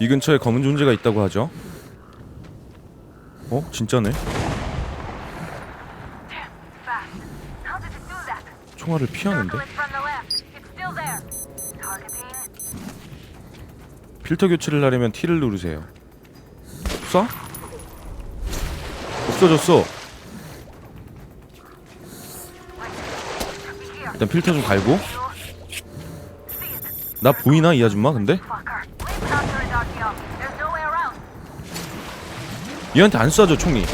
이 근처에 검은 존재가 있다고 하죠. 어? 진짜네. 총알을 피하는데? 필터 교체를 하려면 T를 누르세요. 쏴? 없어졌어. 일단 필터 좀 갈고. 나 보이나 이 아줌마 근데? Fucker. Let's not turn it out young. There's no way around. 얘한테 안 쏴줘 총이.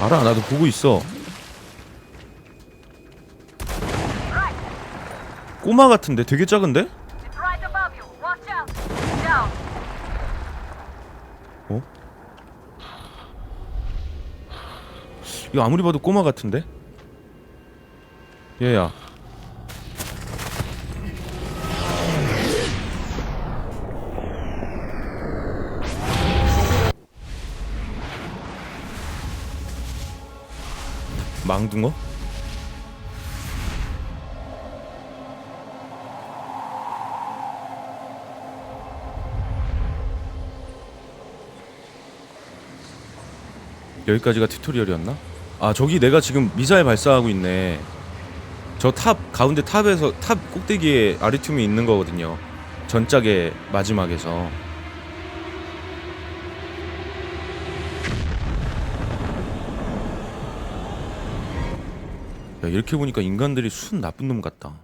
알아 나도 보고 있어. 꼬마 같은데 되게 작은데? 어? 이거 아무리 봐도 꼬마 같은데? 얘야. 망둥어? 여기까지가 튜토리얼이었나? 아 저기 내가 지금 미사일 발사하고 있네 저 탑 가운데 탑에서 탑 꼭대기에 아리튬이 있는 거거든요 전짝의 마지막에서 야 이렇게 보니까 인간들이 순 나쁜 놈 같다.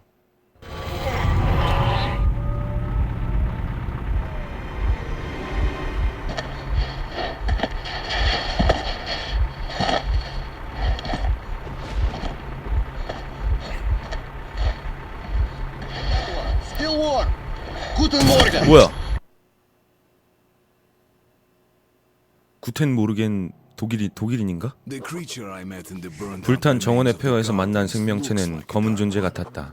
뭐야 구텐 모르겐 독일이 독일인인가? 불탄 정원의 폐허에서 만난 생명체는 검은. 존재 같았다.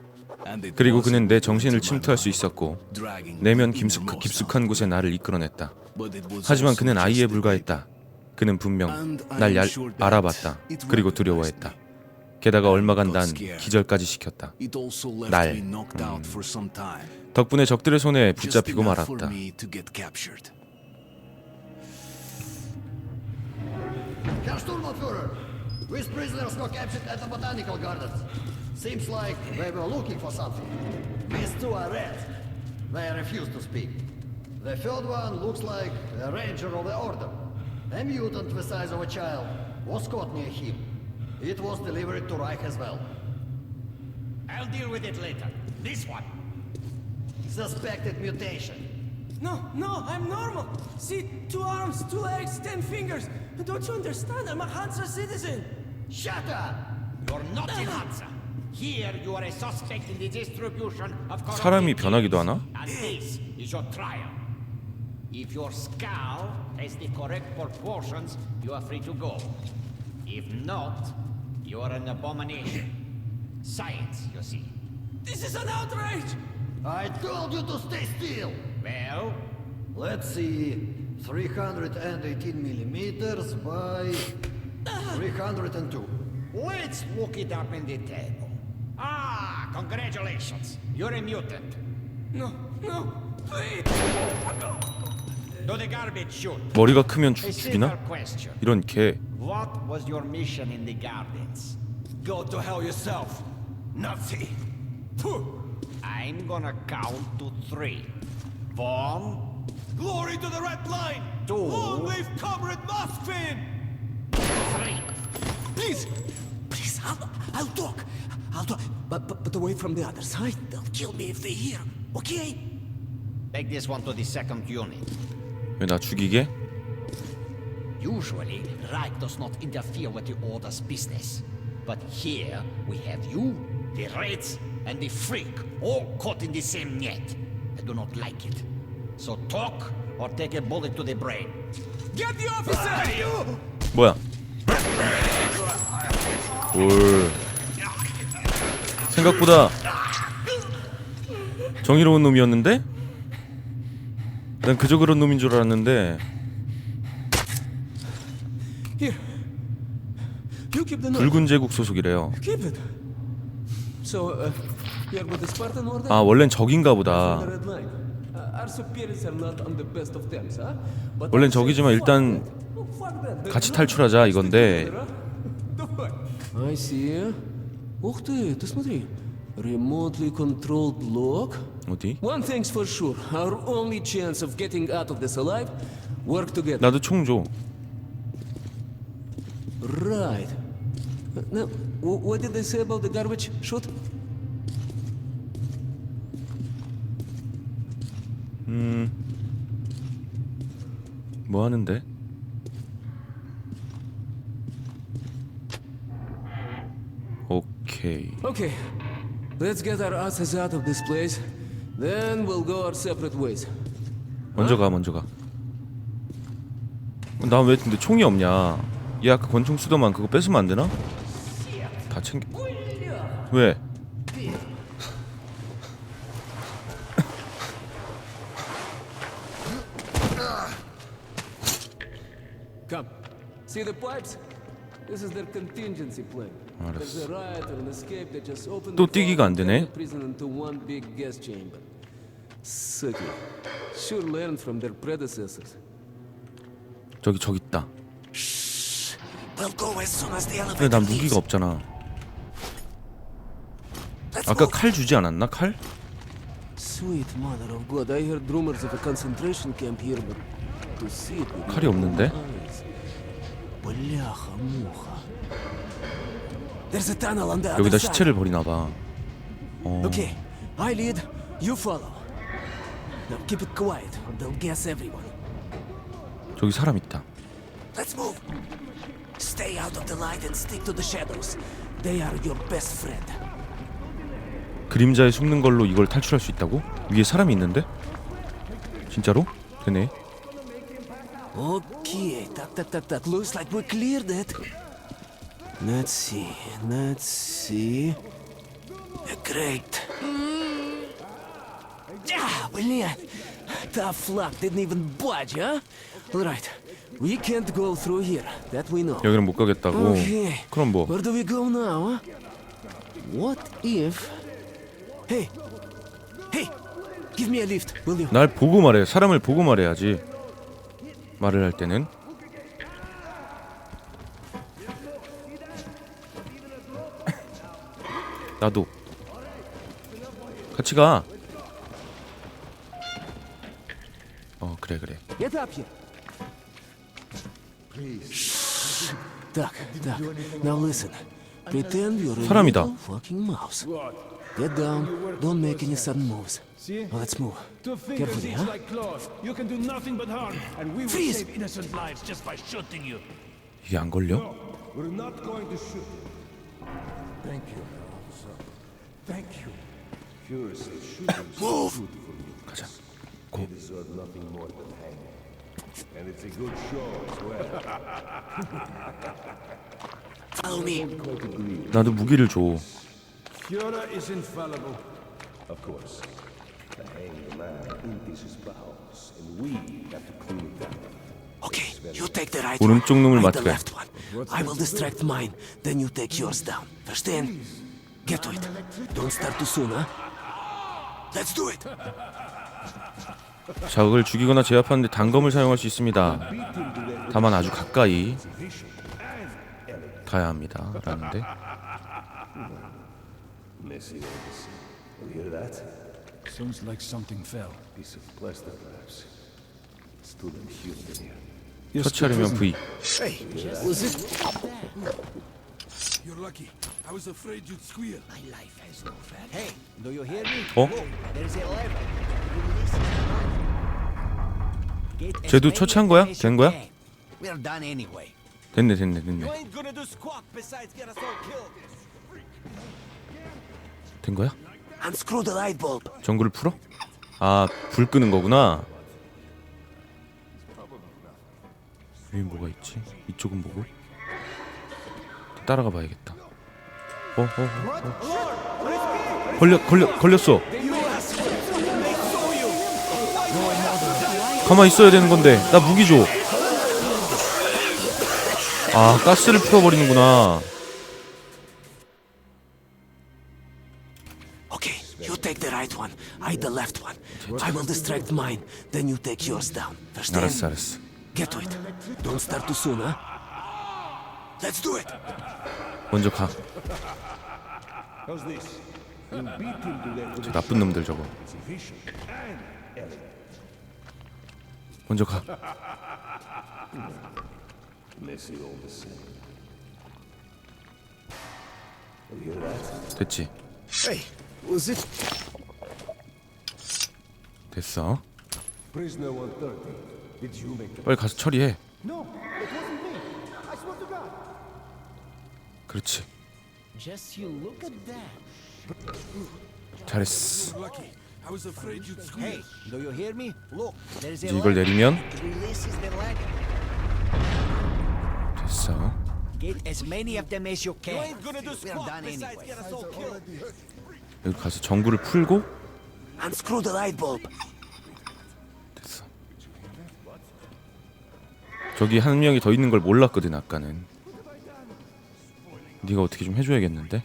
그리고 그는 내 정신을 침투할 수 있었고 내면 깊숙, 깊숙한 곳에 나를 이끌어냈다. 하지만 그는 아이에 불과했다. 그는 분명 날 that 알아봤다. 그리고 두려워했다. 게다가 얼마 간 난. 기절까지 시켰다. 날. time. 덕분에 적들의 손에 붙잡히고 말았다. Herr Sturmbannführer, these prisoners were captured at the botanical gardens. Seems like they were looking for something. These two are red. They refuse to speak. The third one looks like a ranger of the order. A mutant the size of a child was caught near him. It was delivered to Reich as well. I'll deal with it later. This one. Suspected mutation. No, no, I'm normal. See, two arms, two legs, ten fingers. Don't you understand? I'm a Hansa citizen. Shut up! You're not in Hansa. Here you are a suspect in the distribution of corrupted 사람이 변하기도 genes. 하나? And this is your trial. If your skull has the correct proportions, you are free to go. If not, you are an abomination. Science, you see. This is an outrage. I told you to stay still! Well, Let's see. 318 millimeters by 302. let's look it up in the table. Ah, congratulations. You're a mutant. No, no, please. To the garbage chute. 머리가 크면 A 죽, simple 죽이나? question. 이런 개. What was your mission in the gardens? Go to hell yourself, Nazi. I'm gonna count to three. One, Glory to the Red Line. Two. Long live Comrade Moskvin. three. Please, please, I'll, I'll talk. I'll talk, but, but but away from the other side. They'll kill me if they hear. Okay? Take this one to the second unit. 왜 나 죽이게? Usually, Reich does not interfere with the Order's business. But here, we have you, the Reds, and the Freak all caught in the same net. I do not like it. So talk, or take a bullet to the brain. Get the officer. 뭐야? 올. 생각보다 정의로운 놈이었는데? 난 그저 그런 놈인 줄 알았는데 Here. You keep the knife. 붉은 제국 소속이래요. Keep it. So, uh, here with the Spartan order? 아 원래는 적인가 보다 red line. 원래는 I say, 적이지만 fuck 일단 that. Oh, fuck that. They're 같이 not 탈출하자 이건데 together, huh? The fuck? I see. Ух ты, ты смотри. Remotely controlled block. 어디? One thing's for sure. Our only chance of getting out of this alive, work together. 나도 총 줘. Right. Uh, Now, wh- what did they say about the garbage Chute? 뭐 하는데? 오케이. Okay. Let's get our asses out of this place. Then we'll go our separate ways. 먼저 가 먼저 가. 나왜 근데 총이 없냐? 얘 아까 권총 쓰더만 그거 뺏으면 안 되나? 다 챙겨. 왜? Come. See the pipes? This is their contingency plan. 알았어. There's a riot or an escape that just opened 또 the 뛰기가 안 되네. prison into one big gas chamber. Sucky. Sure learned from their predecessors. 저기 저기 있다. We'll go as soon as the 근데 난 무기가 없잖아. 아까 칼 주지 않았나? 칼? Sweet mother of God, I heard rumors of a concentration camp here, but to see it with 칼이 my 없는데? own. Бляха-муха. There's a tunnel on the other 여기다 side. 시체를 버리나 봐. 어. Okay, I lead, you follow. Now keep it quiet, or they'll guess everyone. 저기 사람 있다. Let's move. Stay out of the light and stick to the shadows. They are your best friend. 그림자에 숨는 걸로 이걸 탈출할 수 있다고? 위에 사람이 있는데? 진짜로? 되네. Okay, так, так, так, так. Looks like we cleared it. Let's see, let's see. Great. Ah, блин. Tough luck, didn't even budge, huh? Alright, we can't go through here. That we know. 여기는 못 가겠다고. Okay. 그럼 뭐? Where do we go now, huh? What if... Hey! Hey! Give me a lift, will you? 날 보고 말해. 사람을 보고 말해야지. 말을 할 때는. 나도. 같이 가. 어 그래 그래. Get up here. Так, так. Now listen. Pretend you're a 사람이다. little fucking mouse. Get down. Don't make any sudden moves. Now let's move. Two fingers Carefully, each huh? like claws. You can do nothing but harm, and we will Freeze! save innocent lives just by shooting you. 이게 안 걸려? We're not going to shoot you. Thank you, officer. Thank you. Fuhrer said shooting Move! 가자. deserve nothing more than hanging. And it's a good show as well. Follow me. 나도 무기를 줘. Führer is infallible. Of course. Okay, you take the right 오른쪽 one. 놈을 I the 맡게. left one. I will distract mine. Then you take yours down. Verstehen? Get to it. Don't start too soon, huh? Let's do it. 적을 죽이거나 제압하는데 단검을 사용할 수 있습니다. 다만 아주 가까이 가야 합니다. 라는데. You hear that? Sounds like something fell. Piece of plaster, perhaps. Stood and human in here. 처치하려면 V. Was it? You're lucky. I was afraid you'd squeal. My life has no value. Hey, do you hear me? 어? There's a lever. Get as 쟤도 many 처치한 거야? as 된 you 거야? can. We're done anyway. 됐네 됐네 됐네. ain't gonna do squat besides get us all killed. 된 거야? Unscrew the light bulb. 전구를 풀어? 아, 불 끄는 거구나. 여기 뭐가 있지? 이쪽은 뭐고? 따라가 봐야겠다. 어, 어, 어, 어. 걸려, 걸려, 걸렸어. 가만 있어야 되는 건데, 나 무기 줘. 아, 가스를 풀어버리는구나. right one, I the left one. I will distract mine, then you take yours down. Verstehen? 알았어 알았어. Get to it. Don't start too soon, huh? Let's do it. 먼저 가. How's this? You beat him to death with 저 나쁜 놈들 저거. efficient and elegant. 먼저 가. Messy all the same. You hear that? 됐지. Hey, was it? 됐어. Prisoner 130. Did you make the... 빨리 가서 처리해. 그렇지. Just you look at that. 잘했어. Lucky. I was afraid you'd squeal. Hey, do you hear me? Look, there's a 이제 이걸. 내리면. 됐어. Get as many of them as you can. You ain't gonna do squat done anyway. 여기 가서 전구를 풀고 Unscrew the light bulb. 됐어. 저기 한 명이 더 있는 걸 몰랐거든 아까는. 네가 어떻게 좀 해줘야겠는데?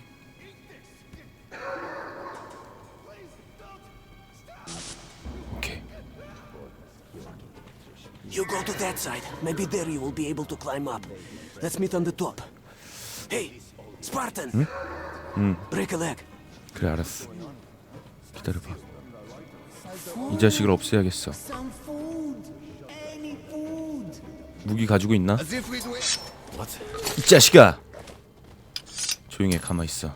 오케이. You go to that side. Maybe there you will be able to climb up. Let's meet on the top. Hey, Spartan. Break a leg. 그래 알았어. 기다려봐. 이 자식을 없애야겠어. 무기 가지고 있나? 이 자식아! 조용히 해 가만 있어.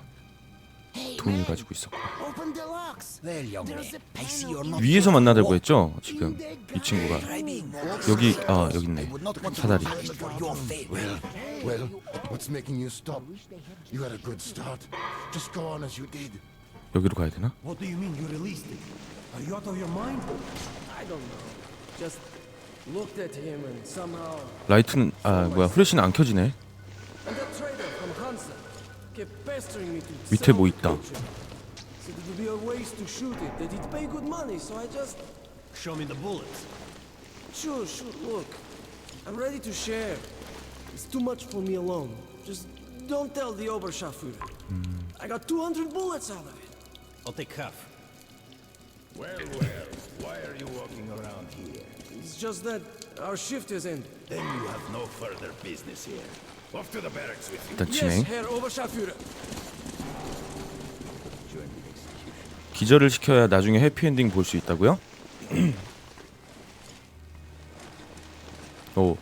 돈을 가지고 있었고. 위에서 만나자고 했죠? 지금 이 친구가 여기 아 여기 있네. 사다리. 여기로 가야 되나? What do you mean you released it? Are you out of your mind? I don't know. Just looked at him and somehow. 라이트는 아 뭐야 후레쉬는 안 켜지네. And that trader from Hansa kept pestering me to 밑에 sell 뭐 the 있다. creature. Said it would be a ways to shoot it, that it'd pay good money, so I just. Show me the bullets. Sure, sure, look. I'm ready to share. It's too much for me alone. Just don't tell the Oberscharführer. I got 200 bullets out of it. I'll take half. Well, well, why are you walking around here? It's just that our shift has ended. Then you have no further business here. Off to the barracks with you. 일단 Yes, 진행. Herr Oberscharführer. 기절을 시켜야 나중에 해피엔딩 볼 수 있다고요? 오.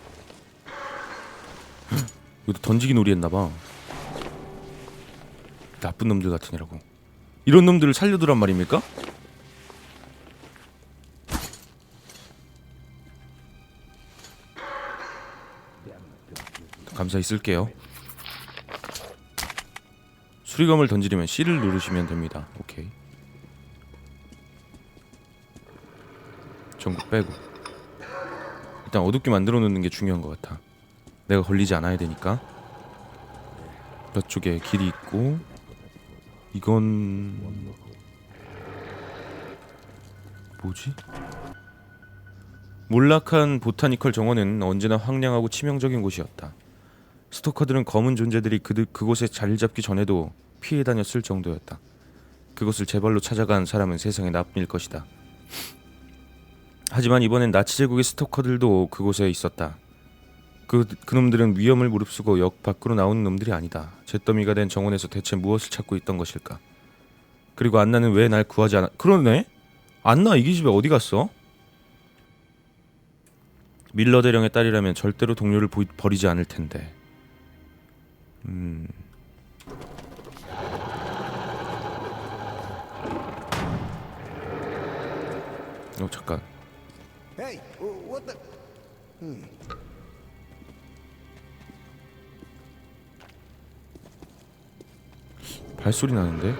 이것도 던지기 놀이 했나봐. 나쁜 놈들 같으니라고. 이런 놈들을 살려두란 말입니까? 감사히 쓸게요. 수리검을 던지려면 C를 누르시면 됩니다. 오케이. 전국 빼고 일단 어둡게 만들어 놓는 게 중요한 것 같아. 내가 걸리지 않아야 되니까. 저쪽에 길이 있고 이건 뭐지? 몰락한 보타니컬 정원은 언제나 황량하고 치명적인 곳이었다. 스토커들은 검은 존재들이 그, 그곳에 자리를 잡기 전에도 피해 다녔을 정도였다. 그곳을 제발로 찾아간 사람은 세상에 나뿐일 것이다. 하지만 이번엔 나치 제국의 스토커들도 그곳에 있었다. 그 그놈들은 위험을 무릅쓰고 역 밖으로 나오는 놈들이 아니다. 잿더미가 된 정원에서 대체 무엇을 찾고 있던 것일까? 그리고 안나는 왜 날 구하지 않아? 그러네. 안나 이 기집애 어디 갔어? 밀러 대령의 딸이라면 절대로 동료를 버리지 않을 텐데. 음. 어 잠깐. Hey, wh- what the? 발소리 나는데?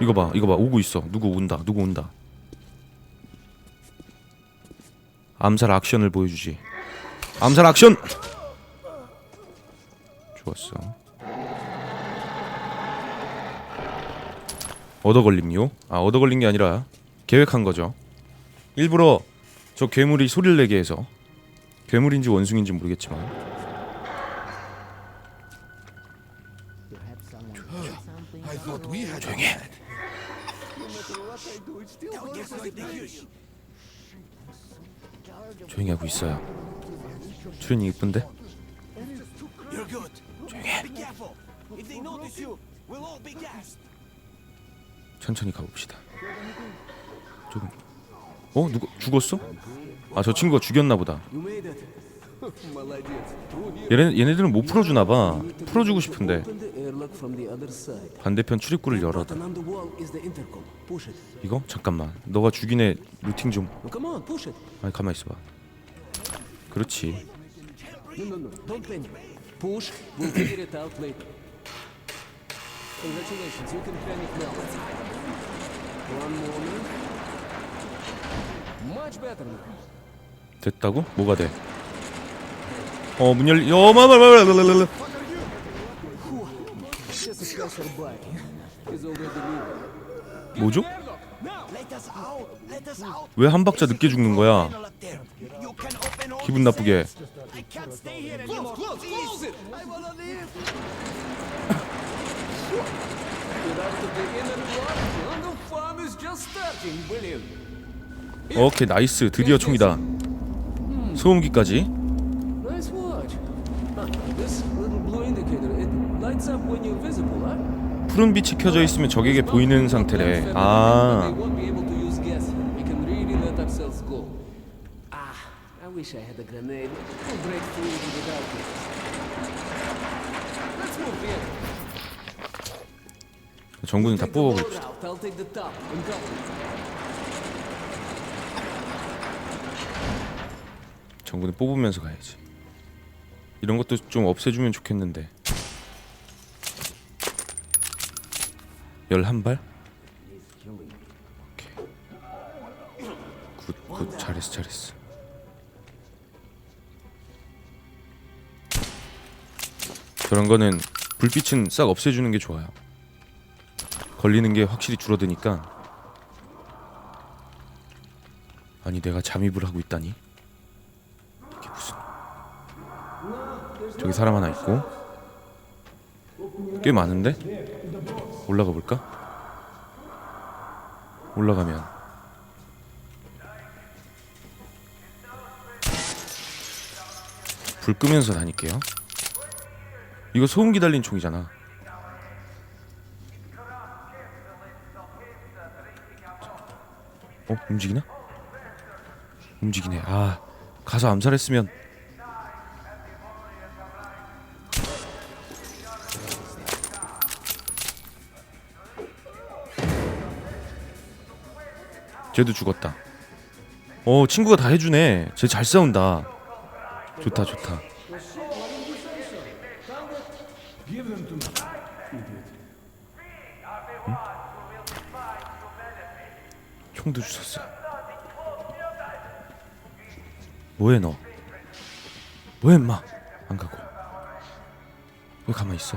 이거 봐, 이거 봐, 오고 있어. 누구 온다, 누구 온다. 암살 액션을 보여주지. 암살 액션! 좋았어. 얻어 걸림요? 아, 얻어 걸린 게 아니라 계획한 거죠. 일부러 저 괴물이 소리를 내게 해서 괴물인지 원숭인지 모르겠지만 had 조용히 하고 있어요. 출연이 이쁜데? 천천히 가봅시다. 조금. 어 누구 죽었어? 아 저 친구가 죽였나 보다. 얘네 얘네들은 못 풀어주나 봐. 풀어주고 싶은데. 반대편 출입구를 열어다. 이거 잠깐만. 너가 죽인 애 루팅 좀. 아니 가만 있어봐. 그렇지. Push. We'll figure it out later. Congratulations, you can panic now. One moment. Much better now. 됐다고? 뭐가 돼? 어 문 열리. 어 마마마마마마마. Just a special buy. He's already leaving. 뭐죠? 왜 한 박자 늦게 죽는 거야? 기분 나쁘게. 오케이 나이스. 드디어 총이다. 소음기까지. Nice watch. Huh, this little blue indicator, it lights up when you're visible, huh? 푸른 빛이 켜져 있으면 적에게 보이는 상태래. 아. I wish I had a grenade. We'll break through the darkness. Let's move in. 정군은 다 Take the lower 뽑아버립시다. route. I'll take the top and cover it. 정군은 뽑으면서 가야지. 이런 것도 좀 없애주면 좋겠는데. 열한 발? 오케이. 굿, 굿, 잘했어, 잘했어. 저런 거는 불빛은 싹 없애주는 게 좋아요. 걸리는 게 확실히 줄어드니까. 아니 내가 잠입을 하고 있다니. 이게 무슨? 저기 사람 하나 있고 꽤 많은데 올라가 볼까? 올라가면 불 끄면서 다닐게요. 이거 소음기 달린 총이잖아. 어 움직이나? 움직이네. 아 가서 암살했으면 쟤도 죽었다. 어 친구가 다 해주네. 쟤 잘 싸운다. 좋다 좋다. 총도 주셨어. 뭐해 너? 뭐해 임마? 안 가고. 왜 가만히 있어?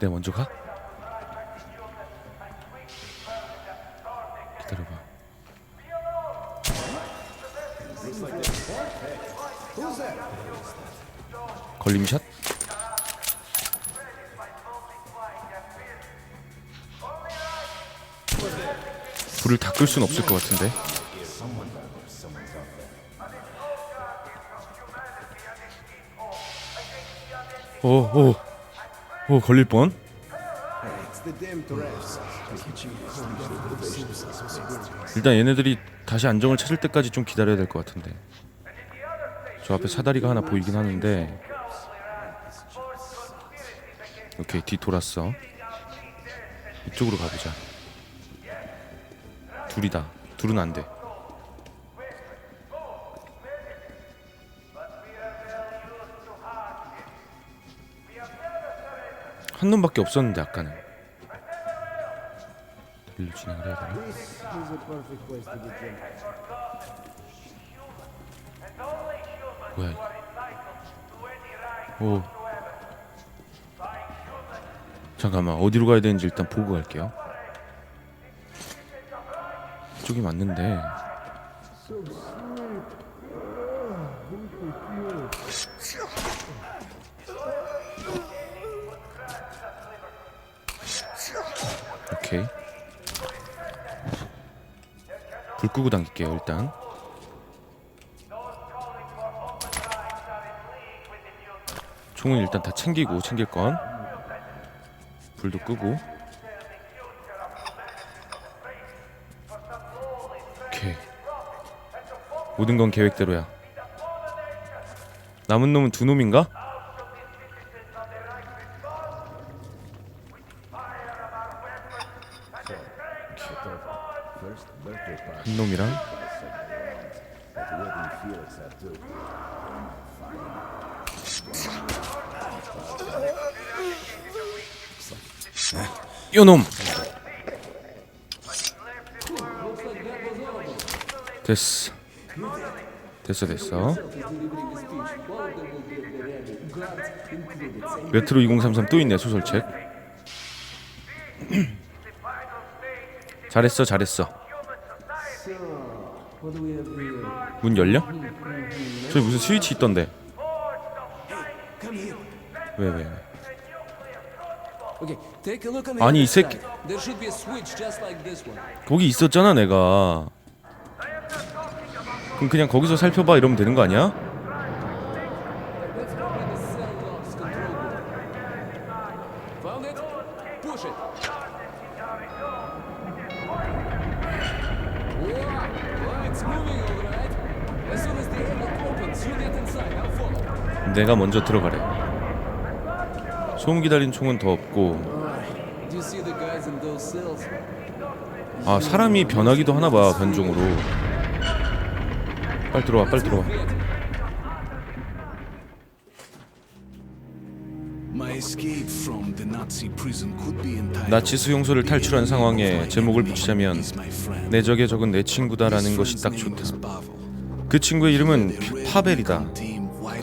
내가 먼저 가? 기다려봐. 걸림샷? 불을 다 끌 순 없을 것 같은데. 오, 오, 오, 걸릴 뻔. 일단 얘네들이 다시 안정을 찾을 때까지 좀 기다려야 될 것 같은데. 저 앞에 사다리가 하나 보이긴 하는데. 오케이 뒤 돌았어. 이쪽으로 가보자. 둘이다. 둘은 안 돼. 한 놈밖에 없었는데 아까는. 일로 진행을 해야 되나? 뭐야? 오. 잠깐만 어디로 가야 되는지 일단 보고 갈게요. 이쪽이 맞는데. 오케이. 불 끄고 당길게요 일단. 총은 일단 다 챙기고 챙길 건. 불도 끄고. 모든 건 계획대로야. 남은 놈은 두 놈인가? 메트로 2033 또 있네 소설책 잘했어 잘했어 문 열려? 저기 무슨 스위치 있던데. 왜 왜? The 아니 이 새끼. 거기 있었잖아 내가 그럼 그냥 거기서 살펴봐 이러면 되는 거 아니야? That's probably the cell lock's control board. Found it? Push it. Wow, well, it's moving all right. As soon as the airlock opens, you get inside. I'll follow. 내가 먼저 들어가래. 소음 기다린 총은 더 없고? 아 사람이 변하기도 하나 봐 변종으로. 빨리 들어와 빨리 들어와. 나치 수용소를 탈출한 상황에 제목을 붙이자면. 내 적의 적은 내 친구다라는 것이 딱 좋다. 그 친구의 이름은 파벨이다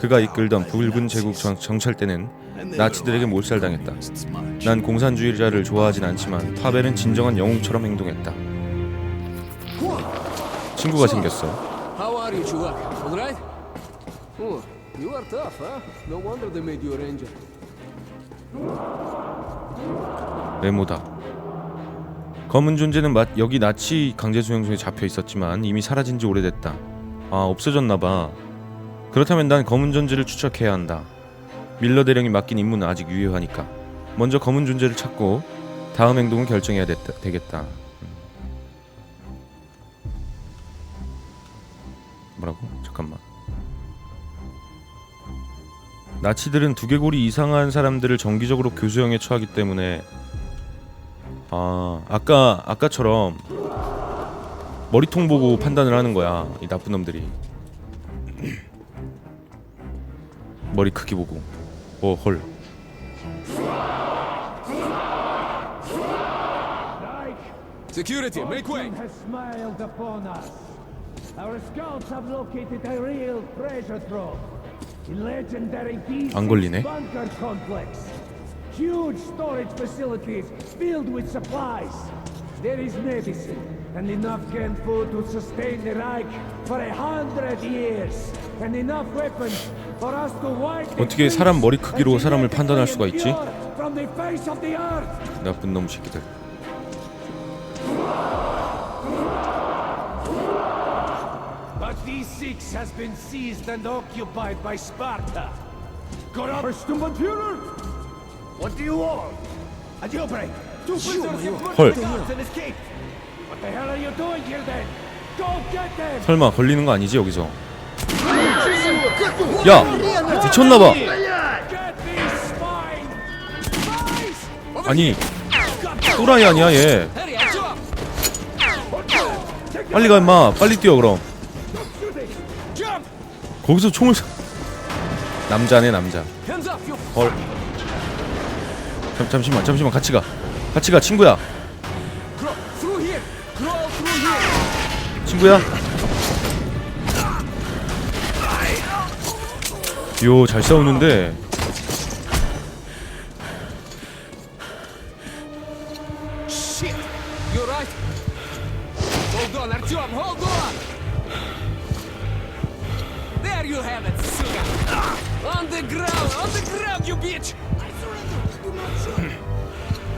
그가 이끌던 붉은 제국 정, 찰대는 나치들에게 몰살당했다. 난 공산주의자를 좋아하진 않지만 파벨은 진정한 영웅처럼 행동했다. 친구가 생겼어. 메모다. 검은 존재는 마, 여기 나치 강제 수용소에 잡혀 있었지만 이미 사라진 지 오래됐다. 아 없어졌나 봐. 그렇다면 난 검은 존재를 추적해야 한다. 밀러 대령이 맡긴 임무는 아직 유효하니까. 먼저 검은 존재를 찾고 다음 행동을 결정해야 됐다, 되겠다. 음. 뭐라고? 잠깐만. 나치들은 두개골이 이상한 사람들을 정기적으로 교수형에 처하기 때문에 아 아까 아까처럼 머리통 보고 판단을 하는 거야 이 나쁜 놈들이 머리 크기 보고 어헐 Security, make way! has smiled upon us. Our scouts have located a real treasure trove in legendary 안 걸리네. bunker complex. Huge storage facilities filled with supplies. There is medicine and enough canned food to sustain the Reich for a hundred years, and enough weapons 어떻게 사람 머리 크기로 and 사람을 판단할 수가 있지? 나쁜 놈 새끼들 But D6 has been seized and occupied by Sparta. Sturmbannführer! What do you want? A jailbreak! Two prisoners in front 헐 of the guards and escape! What the hell are you doing here then? Go get them! 설마 걸리는 거 아니지 여기서 야 미쳤나봐! 아니 또라이 아니야 얘! 빨리 가 임마 빨리 뛰어 그럼! 거기서 총을 쏘- 남자네 남자 헐 잠, 잠시만 잠시만 같이 가 같이 가 친구야! 친구야 요 잘 싸우는데!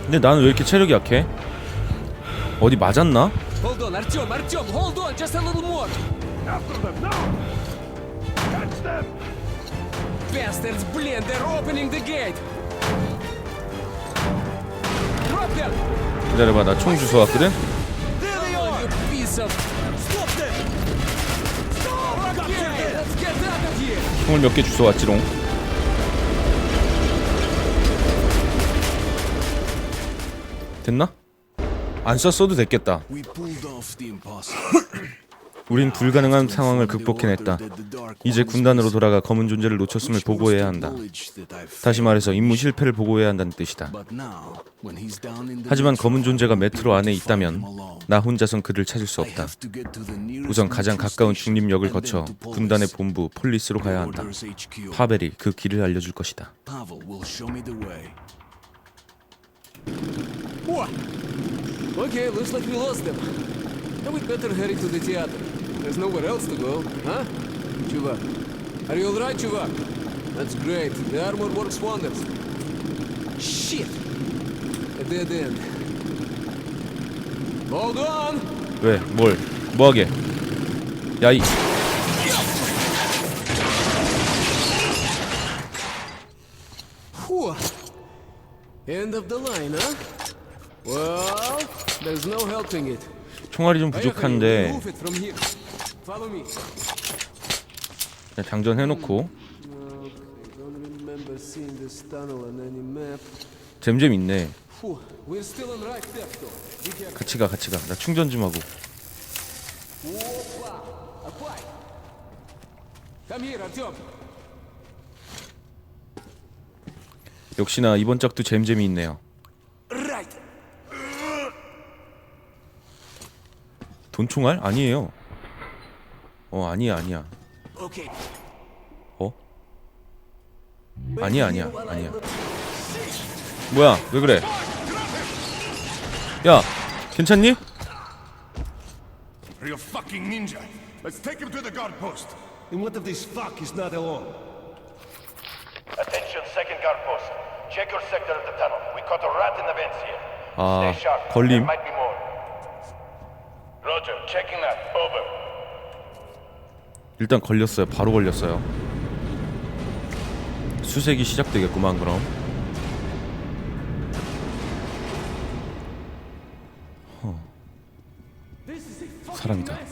근데 나는 왜 이렇게 체력이 약해? 어디 맞았나? Hold on, Artyom, Artyom, hold on, just a little more. After them, now! Catch them! Bastards, блин, they're opening the gate. Drop them. 기다려봐 나 총 주워 왔거든? There they are. You piece of. Stop them. Stop. Okay, let's get out of here. 총을 몇 개 주워 왔지롱 됐나? 안 썼어도 됐겠다 We pulled off the impossible. 우린 불가능한 상황을 극복해냈다 이제 군단으로 돌아가 검은 존재를 놓쳤음을 보고해야 한다 다시 말해서 임무 실패를 보고해야 한다는 뜻이다 하지만 검은 존재가 메트로 안에 있다면. 나 혼자선 그를 찾을 수 없다 우선 가장 가까운 중립역을 거쳐 군단의. 본부 폴리스로 가야 한다. 파벨이 그 길을 알려줄 것이다? Okay. Then we'd better hurry to the theater. There's nowhere else to go, huh? Chuvak. Are you alright, Chuvak? That's great. The armor works wonders. Shit! A dead end. Hold on! 왜? 뭘? 뭐하게? 야이 Whew. End of the line, huh? Well, there's no helping it. 총알이 좀 부족한데 그냥 네, 장전해놓고. 잼잼 있네. 같이 가 같이 가나 충전 좀 하고. 역시나 이번 짝도 잼잼이 있네요. 돈총알? 아니에요 어 아니야 아니야. 어? 아니야 아니야 아니야 뭐야 왜 그래 야 괜찮니? Are you a fucking ninja? Let's take him to the guard post. And what if this fuck is not alone? Attention, second guard post. Check your sector of the tunnel. We caught a rat in the vents here. 아. There 걸림 might be more. Roger, checking that. Over. 일단 걸렸어요. 바로 걸렸어요. 수색이 시작되겠구만 그럼. 허. 사람이다